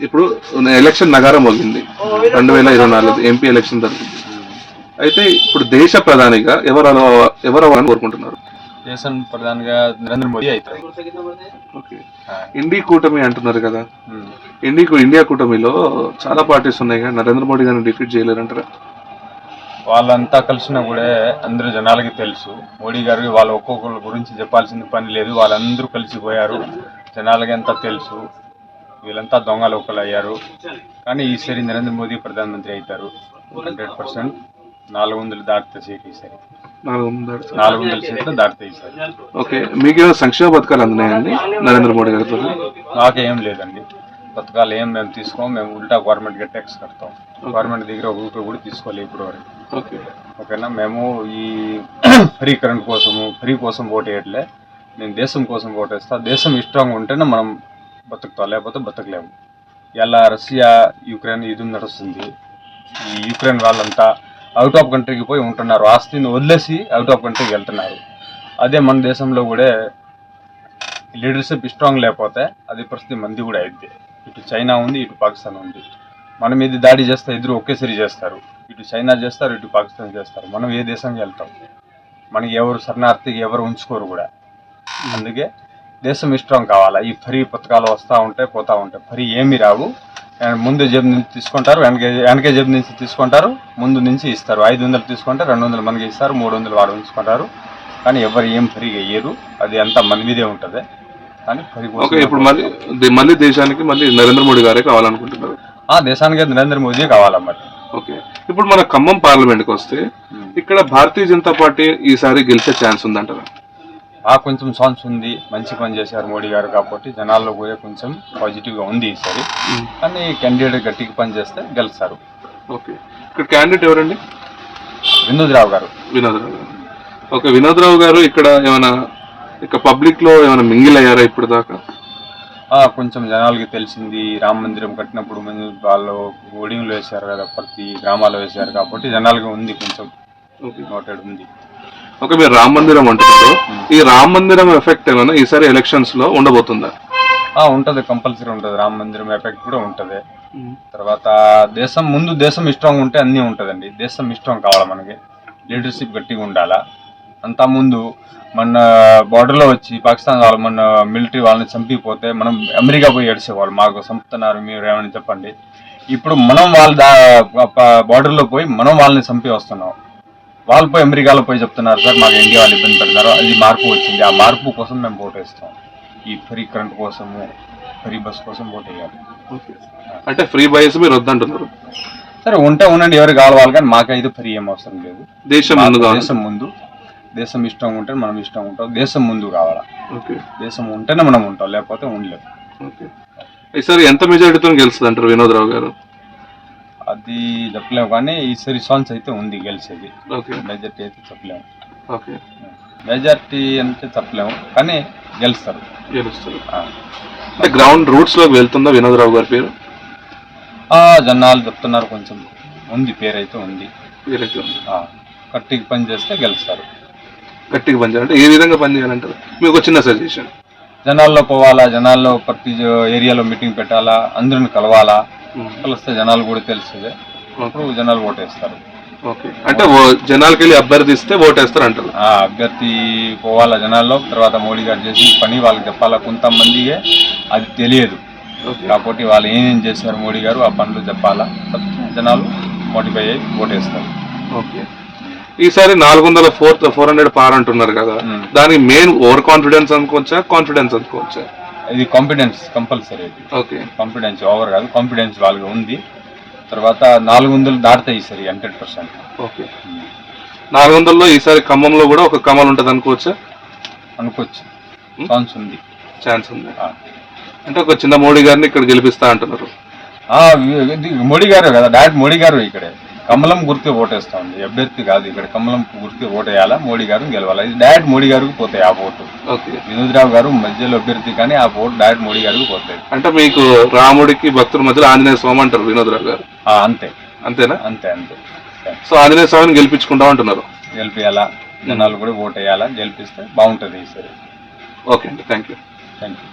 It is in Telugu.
ఇప్పుడు ఎలక్షన్ నగారం మోగింది రెండు వేల ఇరవై నాలుగు ఎంపీ ఎలక్షన్ జరిగింది. అయితే ఇప్పుడు దేశ ప్రధానిగా ఎవరు ఎవరు అవ్వాలని కోరుకుంటున్నారు? దేశం ప్రధానిగా నరేంద్ర మోదీ అవుతారు ఓకే. ఇండి కూటమి అంటున్నారు కదా. ఇండి ఇండియా కూటమిలో చాలా పార్టీస్ ఉన్నాయి కదా నరేంద్ర మోడీ గారిని డిఫీట్ చేయలేరంటారా? వాళ్ళంతా కలిసినా కూడా అందరూ జనాలకి తెలుసు. మోడీ గారికి వాళ్ళ ఒక్కొక్కరి గురించి చెప్పాల్సిన పని లేదు. వాళ్ళందరూ కలిసిపోయారు. జనాలకి అంతా తెలుసు. వీళ్ళంతా దొంగలు ఒకళ్ళు అయ్యారు. కానీ ఈసారి నరేంద్ర మోదీ ప్రధానమంత్రి అవుతారు. హండ్రెడ్ పర్సెంట్ నాలుగు వందలు దాటితే సీట్ ఈసారి. నాలుగు వందల. సీట్లు దాటితే ఈసారి. ఓకే మీకేమైనా సంక్షేమ పథకాలు అందినాయండి నరేంద్ర మోడీ గారితో మాకేం లేదండి. పథకాలు ఏం మేము తీసుకోం మేము ఉల్టా గవర్నమెంట్కి ట్యాక్స్ కడతాం. గవర్నమెంట్ దగ్గర ఒక రూపాయి కూడా తీసుకోలేదు ఇప్పుడు వరకు ఓకే. ఓకేనా? మేము ఈ ఫ్రీ కరెంట్ కోసము ఫ్రీ కోసం ఓటు వేయట్లే. నేను దేశం కోసం ఓటు వేస్తా. దేశం ఇష్టంగా ఉంటేనే మనం బతుకుతాం లేకపోతే బతకలేము ఎలా రష్యా యుక్రెయిన్ ఇది నడుస్తుంది ఈ యుక్రెయిన్ వాళ్ళంతా అవుట్ ఆఫ్ కంట్రీకి పోయి ఉంటున్నారు. ఆస్తిని వదిలేసి అవుట్ ఆఫ్ కంట్రీకి వెళ్తున్నారు. అదే మన దేశంలో కూడా లీడర్షిప్ స్ట్రాంగ్ లేకపోతే అది పరిస్థితి మంది కూడా అయింది ఇటు చైనా ఉంది ఇటు పాకిస్తాన్ ఉంది. మన మీద దాడి చేస్తే ఇద్దరు ఒకేసారి చేస్తారు. ఇటు చైనా చేస్తారు ఇటు పాకిస్తాన్ చేస్తారు. మనం ఏ దేశంకి వెళ్తాం? మనకి ఎవరు శరణార్థికి ఎవరు ఉంచుకోరు కూడా. అందుకే దేశం స్ట్రాంగ్ కావాలా? ఈ ఫ్రీ పథకాలు వస్తూ ఉంటాయి పోతూ ఉంటాయి ఫ్రీ ఏమీ రావు. ముందు జేబు నుంచి తీసుకుంటారు వెనక వెనకే జేబు నుంచి తీసుకుంటారు ముందు నుంచి ఇస్తారు. ఐదు వందలు తీసుకుంటే రెండు వందలు మనకి ఇస్తారు మూడు వందలు వాడు ఉంచుకుంటారు. కానీ ఎవరు ఏం ఫ్రీగా ఇయ్యరు అది అంతా మన మీదే ఉంటుంది. కానీ ఫ్రీ ఓకే ఇప్పుడు మళ్ళీ మళ్ళీ దేశానికి మళ్ళీ నరేంద్ర మోడీ గారే కావాలనుకుంటున్నారు? ఆ దేశానికి నరేంద్ర మోదీ కావాలా మరి. ఓకే ఇప్పుడు మన ఖమ్మం పార్లమెంట్కి వస్తే ఇక్కడ భారతీయ జనతా పార్టీ ఈసారి గెలిచే ఛాన్స్ ఉందంటారా? ఆ కొంచెం ఛాన్స్ ఉంది మంచి పని చేశారు మోడీ గారు కాబట్టి జనాల్లో కూడా కొంచెం పాజిటివ్గా ఉంది ఈసారి కానీ క్యాండిడేట్ గట్టిగా పని చేస్తే గెలుస్తారు. ఓకే. ఇక్కడ క్యాండిడేట్ ఎవరండి? వినోద్ రావు గారు. వినోదరావు గారు. ఓకే వినోదరావు గారు ఇక్కడ ఏమైనా ఇక పబ్లిక్లో ఏమైనా మింగిల్ అయ్యారా ఇప్పుడు దాకా కొంచెం జనాలకి తెలిసింది రామ మందిరం కట్టినప్పుడు వాళ్ళు ఓడింగ్లు వేశారు కదా ప్రతి గ్రామాల్లో వేశారు కాబట్టి జనాలకి ఉంది కొంచెం ఓకే. నోటెడ్ ఉంది. ఓకే మీరు రామ మందిరం అంటున్నారు. ఈ రామ మందిరం ఎఫెక్ట్ ఏమైనా ఈసారి ఎలక్షన్స్లో ఉండబోతుందా? ఉంటది కంపల్సరీ ఉంటది. రామ మందిరం ఎఫెక్ట్ కూడా ఉంటది. తర్వాత దేశం ముందు దేశం ఇష్టం ఉంటే అన్నీ ఉంటుందండి. దేశం ఇష్టం కావాలి మనకి? లీడర్షిప్ గట్టిగా ఉండాలా? అంతా ముందు మన బార్డర్లో వచ్చి పాకిస్తాన్ వాళ్ళు మన మిలిటరీ వాళ్ళని చంపిపోతే మనం అమెరికా పోయి ఏడ్చేవాళ్ళు. మాకు చంపుతున్నారు మీరు ఏమని చెప్పండి? ఇప్పుడు మనం వాళ్ళ బార్డర్లో పోయి మనం వాళ్ళని చంపి వస్తున్నాం. వాళ్ళు పోయి అమెరికాలో పోయి చెప్తున్నారు సార్ మాకు ఇండియా వాళ్ళు ఇబ్బంది పెడుతున్నారు. అది మార్పు వచ్చింది. ఆ మార్పు కోసం మేము ఓటు వేస్తాం. ఈ ఫ్రీ కరెంట్ కోసము ఫ్రీ బస్ కోసం ఓటు వేయాలి. ఓకే అంటే ఫ్రీ బైస్ మీరు వద్దంటున్నారు? సరే ఉంటే ఉండండి ఎవరు కావాలి కానీ మాకైతే ఫ్రీ ఏం అవసరం లేదు. దేశం దేశం ముందు దేశం ఇష్టం ఉంటే మనం ఇష్టం ఉంటాం దేశం ముందు కావాలా? ఓకే. దేశం ఉంటేనే మనం ఉంటాం లేకపోతే ఉండలేము ఓకే. ఈసారి ఎంత మెజారిటీతో గెలుస్తుంది అంటారు వినోదరావు గారు? అది చెప్పలేము కానీ ఈసారి ఛాన్స్ అయితే ఉంది గెలిచేది. మెజార్టీ అయితే చెప్పలేము. ఓకే. మెజార్టీ అంటే చెప్పలేము కానీ గెలుస్తారు. గెలుస్తారు. అంటే గ్రౌండ్ రూట్స్లోకి వెళ్తుందా వినోదరావు గారి పేరు? ఆ, జనాలు చెప్తున్నారు కొంచెం. ఉంది పేరు అయితే ఉంది. గట్టిగా పని చేస్తే గెలుస్తారు. గట్టిగా పనిచేయాలి అంటే ఏ విధంగా పనిచేయాలంటారు మీకు ఒక చిన్న సజెషన్ జనాల్లో పోవాలా జనాల్లో ప్రతి ఏరియాలో మీటింగ్ పెట్టాలా అందరిని కలవాలా కలిస్తే జనాలు కూడా తెలుస్తుంది అప్పుడు జనాలు ఓటేస్తారు. ఓకే. అంటే జనాలకి వెళ్ళి అభ్యర్థిస్తే ఓటేస్తారు అంటారు. ఆ అభ్యర్థి పోవాలా జనాల్లో తర్వాత మోడీ గారు చేసిన పని వాళ్ళకి చెప్పాలా కొంతమందికి అది తెలియదు. కాబట్టి వాళ్ళు ఏమేం చేశారు మోడీ గారు ఆ పనులు చెప్పాలా జనాలు మోటిఫై అయ్యి ఓటేస్తారు. ఓకే. ఈసారి నాలుగు వందల ఫోర్ ఫోర్ హండ్రెడ్ పార్ అంటున్నారు కదా. దానికి మెయిన్ ఓవర్ కాన్ఫిడెన్స్ అనుకోవచ్చా? కాన్ఫిడెన్స్ అనుకోవచ్చా? ఇది confidence compulsory okay. Confidence over కాదు కాన్ఫిడెన్స్ వాళ్ళకి ఉంది. తర్వాత నాలుగు వందలు దాటుతాయి సరి హండ్రెడ్ పర్సెంట్. ఓకే. నాలుగు వందల్లో ఈసారి ఖమ్మంలో కూడా ఒక కమల్ ఉంటుంది అనుకోవచ్చా? అనుకోవచ్చు. ఛాన్స్ ఉంది. ఛాన్స్ ఉంది. అంటే ఒక చిన్న మోడీ గారిని ఇక్కడ గెలిపిస్తా అంటున్నారు. మోడీ గారు కదా. డైరెక్ట్ మోడీ గారు ఇక్కడే. కమలం గుర్తు ఓటేస్తా అభ్యర్థి కాదు ఇక్కడ. కమలం గుర్తు ఓటేయాలా? మోడీ గారు గెలవాలా? ఇది డైరెక్ట్ మోడీ గారికి పోతాయి ఆ ఓటు. ఓకే. వినోద్రావు గారు మధ్యలో అభ్యర్థి కానీ ఆ ఓటు డైరెక్ట్ మోడీ గారికి పోతాయి. అంటే మీకు రాముడికి భక్తుల మధ్యలో ఆంజనేయ స్వామి అంటారు వినోదరావు గారు. అంతే. అంతేనా? అంతే అంతే. సో ఆంజనేయ స్వామిని గెలిపించుకుంటాం అంటున్నారు. గెలిపియాలా? జనాలు కూడా ఓటేయాలా? గెలిపిస్తే బాగుంటుంది ఈసారి ఓకే అండి. Thank you thank you